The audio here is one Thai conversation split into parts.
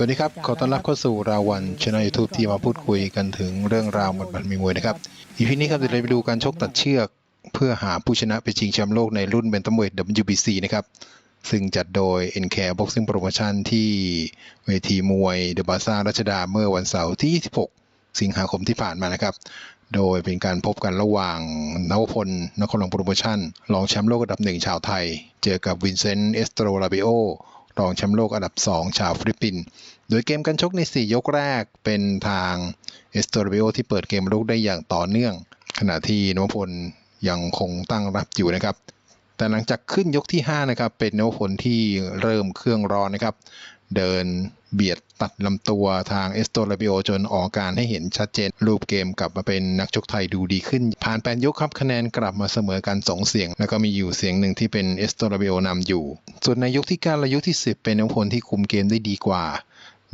สวัสดีครับ ขอต้อนรับเข้าสู่ราวันช anel YouTube ที่มาพูดคุยกันถึงเรื่องราวหมดบัตรมีมวยนะครับอีพีนี้ครับเดี๋ยวเราไปดูการชกตัดเชือก เพื่อหาผู้ชนะไปชิงแชมป์โลกในรุ่นเบนตัมเวท WBC นะครับ ซึ่งจัดโดย NK Boxing Promotion ที่เวทีมวยเดอะบาซ่ารัชดาเมื่อวันเสาร์ที่ 26 สิงหาคมที่ผ่านมานะครับ โดยเป็นการพบกันระหว่างนวพลนครหลวงโปรโมชั่นรองแชมป์โลกอันดับหนึ่งชาวไทย เจอกับวินเซนต์เอสโตรลาเบโอ รองแชมป์โลกอันดับ 2 ชาวฟิลิปปินส์ โดยเกมการชกใน 4 ยกแรกเป็นทางเอสโตรเบโอที่เปิดเกมลุกได้อย่างต่อเนื่อง ขณะที่นวพลยังคงตั้งรับอยู่นะครับ แต่หลังจากขึ้นยกที่ 5 นะครับ เป็นนวพลที่เริ่มเครื่องร้อนนะครับ เดินเบียดตัดลำตัวทางเอสโตลาบิโอจนออกอาการให้เห็นชัดเจน รูปเกมกลับมาเป็นนักชกไทยดูดีขึ้น ผ่านแปดยกครับคะแนนกลับมาเสมอกันสองเสียง แล้วก็มีอยู่เสียงหนึ่งที่เป็นเอสโตลาบิโอนำอยู่ ส่วนในยกที่9และยกที่ 10 เป็นนวพลที่คุมเกมได้ดีกว่า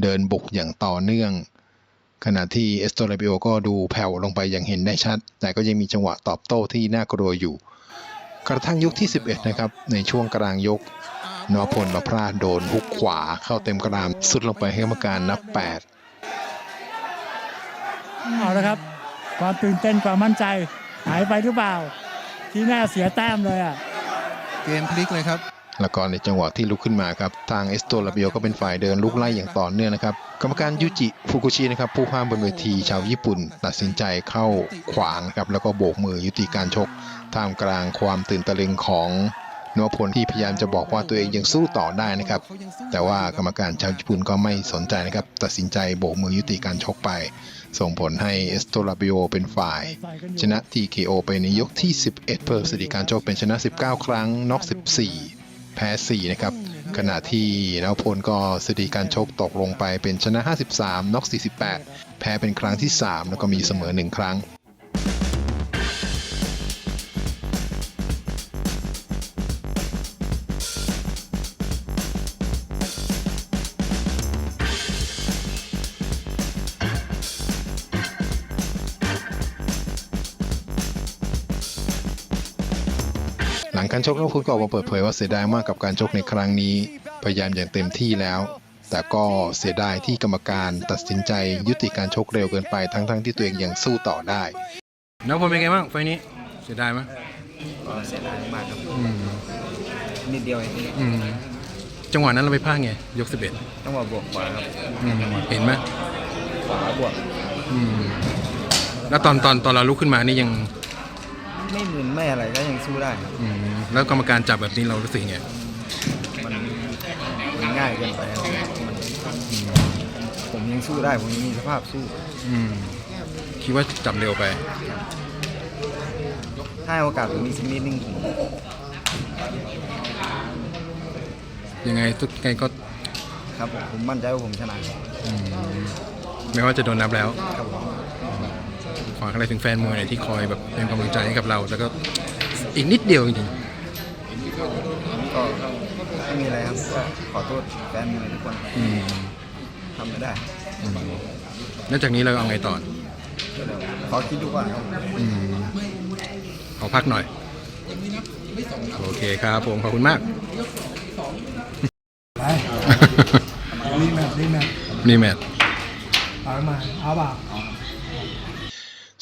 เดินบุกอย่างต่อเนื่อง ขณะที่เอสโตลาบิโอก็ดูแผ่วลงไปอย่างเห็นได้ชัด แต่ก็ยังมีจังหวะตอบโต้ที่น่ากลัวอยู่ กระทั่งยกที่ 11 นะครับในช่วงกลางยก นวพลมาพลาดโดนฮุกขวาเข้าเต็มกระดาม สุดลงไปให้กรรมการนับเอาละครับ ความตื่นเต้นความมั่นใจหายไปหรือเปล่า ที่น่าเสียแต้มเลยอะ เกมพลิกเลยครับ8แล้วก็ในจังหวะที่ลุกขึ้นมาครับ ทางเอสโตลาเบียก็เป็นฝ่ายเดินลุกไล่อย่างต่อเนื่องนะครับ กรรมการยูจิฟุกุชินะครับผู้ห้ามบนเวทีชาวญี่ปุ่น ตัดสินใจเข้าขวางนะครับแล้วก็โบกมือยุติการชกท่ามกลางความตื่นตะลึงของ นวพลที่พยายามจะบอกว่าตัวเองยังสู้ต่อได้นะครับ แต่ว่ากรรมการชาวญี่ปุ่นก็ไม่สนใจนะครับ ตัดสินใจโบกมือยุติการชกไป ส่งผลให้เอสโตลาบิโอเป็นฝ่าย ชนะ TKO ไปในยกที่ 11 เพิ่มสถิติการชกเป็นชนะ 19 ครั้งน็อก 14 แพ้ 4 นะครับ ขณะที่นวพลก็สถิติการชกตกลงไปเป็นชนะ 53 น็อก 48 แพ้เป็นครั้งที่ 3 แล้วก็มีเสมอ 1 ครั้ง งการชกนวพลก็ออกมาเปิดเผยว่าเสียดายมากกับการชกในครั้งนี้ พยายามอย่างเต็มที่แล้ว แต่ก็เสียดายที่กรรมการตัดสินใจยุติการชกเร็วเกินไปทั้งๆที่ตัวเองยังสู้ต่อได้น้องพลเป็นไงบ้างไฟล์นี้เสียดายไหมก็เสียดายมากครับอืมนิดเดียวเองอืมจังหวะนั้นเราไปพลาดไงยกสิบเอ็ดต้องมาบวกขวาครับเห็นไหมขวาบวกอืมแล้วตอนตอนตอนเราลุกขึ้นมานี่ยัง ไม่มึนไม่อะไรก็ยังสู้ได้ครับอืมแล้วกรรมการจับแบบนี้เรารู้สึกไงมันมันง่ายเกินไปครับมันผมยังสู้ได้ผมยังมีสภาพสู้ อืมคิดว่าจับเร็วไป ถ้าให้โอกาสผมมีสักนิดนึงผมยังไงทุกไงก็ครับผมผมมั่นใจว่าผมชนะอืมแม้ว่าจะโดนนับแล้ว ครับผมฝากอะไรถึงแฟนมวยหน่อยที่คอยแบบเป็นกำลังใจให้กับเรา แล้วก็อีกนิดเดียวจริงก็ไม่มีอะไรครับก็ขอโทษแฟนมวยทุกคนครับๆอืมทำไม่ได้อืมแล้วจากนี้เราเอาไงต่อเดี๋ยวขอคิดดูก่อนครับ อืมขอพักหน่อย โอเคครับผมขอบคุณมากรีแมทรีแมทนี่แมทเอามา เอาเปล่า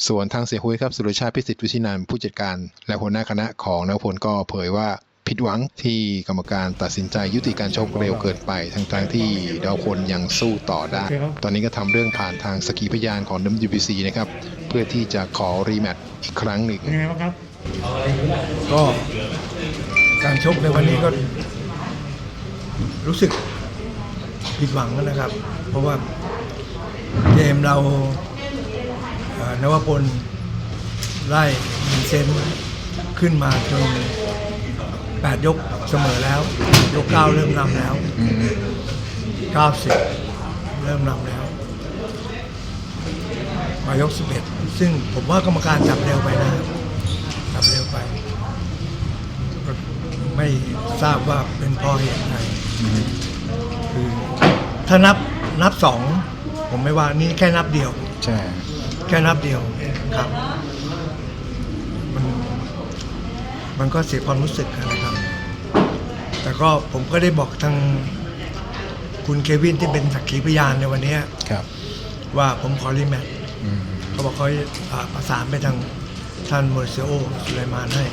ส่วนทางเสียหุยครับสุรชาติพิสิทธิ์วิชินันท์ผู้จัดการ และหัวหน้าคณะของนวพลก็เผยว่าผิดหวังที่กรรมการตัดสินใจยุติการชกเร็วเกินไปทั้งๆที่นวพลยังสู้ต่อได้ ตอนนี้ก็ทำเรื่องผ่านทางสกีพยานของ WBC นะครับ เพื่อที่จะขอรีแมตช์อีกครั้งหนึ่งเป็นไงบ้างครับ ก็การชกในวันนี้ก็ รู้สึกผิดหวังนะครับ เพราะว่าเกมเราเอ่อ นวพลไล่มินเซนขึ้นมาจนแปดยกเสมอแล้ว ยกเก้าเริ่มนำแล้วเก้าสิบเริ่มนำแล้ว มายกสิบเอ็ดซึ่งผมว่ากรรมการจับเร็วไปนะครับจับเร็วไปก็ไม่ทราบว่าเป็นเพราะเหตุใดคือถ้านับนับสองผมไม่ว่านี่แค่นับเดียว ใช่แค่นับเดียวครับ มันมันก็เสียความรู้สึกนะครับ แต่ก็ผมก็ได้บอกทางคุณเควินที่เป็นสักขีพยานในวันนี้ครับว่าผมขอรีแมตช์อืมเขาบอกเขาอ่าประสานไปทางท่านโมเซโอสุไลมานให้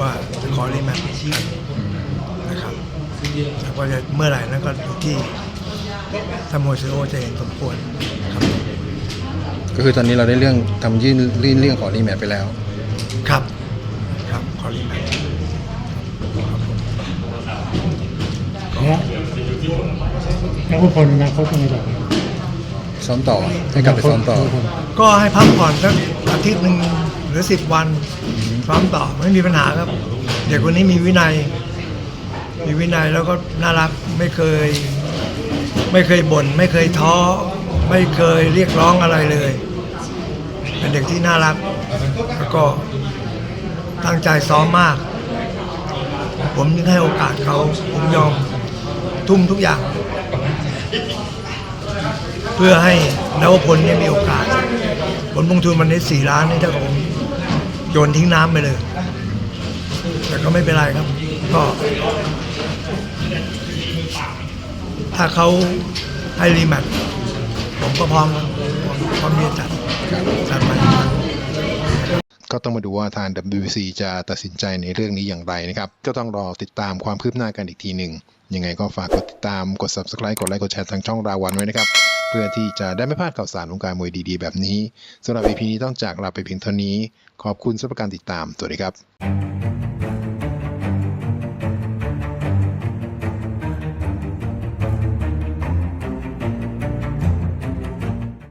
ว่าจะขอรีแมตช์กันนะครับแล้วก็จะเมื่อไหร่นั้นก็อยู่ที่ท่านโมเซโอจะเห็นสมควรครับ ก็คือตอนนี้เราได้เรื่องทำยื่นยื่นเรื่องขอรีแมทไปแล้ว ครับ ครับขอรีแมตช์แล้วแล้วผู้พลอนาคตเป็นไงต่อซ้อมต่อให้กลับไปซ้อมต่อ ก็ให้พักผ่อนสักอาทิตย์หนึ่งหรือสิบวันซ้อมต่อไม่มีปัญหาครับ เด็กคนนี้มีวินัย มีวินัยแล้วก็น่ารักไม่เคย ไม่เคยบ่น ไม่เคยท้อ ไม่เคยเรียกร้องอะไรเลย เป็นเด็กที่น่ารัก แล้วก็ตั้งใจซ้อมมาก ผมยิ่งให้โอกาสเขา ผมยอมทุ่มทุกอย่าง เพื่อให้นวพลเนี่ยมีโอกาสผลลงทุนมันได้สี่ล้านนี่ถ้าผมโยนทิ้งน้ำไปเลย แต่ก็ไม่เป็นไรครับ ก็ ถ้าเขาให้รีแมตช์ผมก็พร้อมครับพร้อมที่จะจัด ก็ต้องมาดูว่าทาง WBC จะตัดสินใจในเรื่องนี้อย่างไรนะครับ ก็ต้องรอติดตามความคืบหน้ากันอีกทีหนึ่ง ยังไงก็ฝากกดติดตาม กด subscribe กดไลค์ กดแชร์ทางช่องราวันไว้นะครับ เพื่อที่จะได้ไม่พลาดข่าวสารวงการมวยดีๆ แบบนี้สำหรับ EP นี้ต้องจากลาไปเพียงเท่านี้ ขอบคุณสำหรับการติดตาม สวัสดีครับ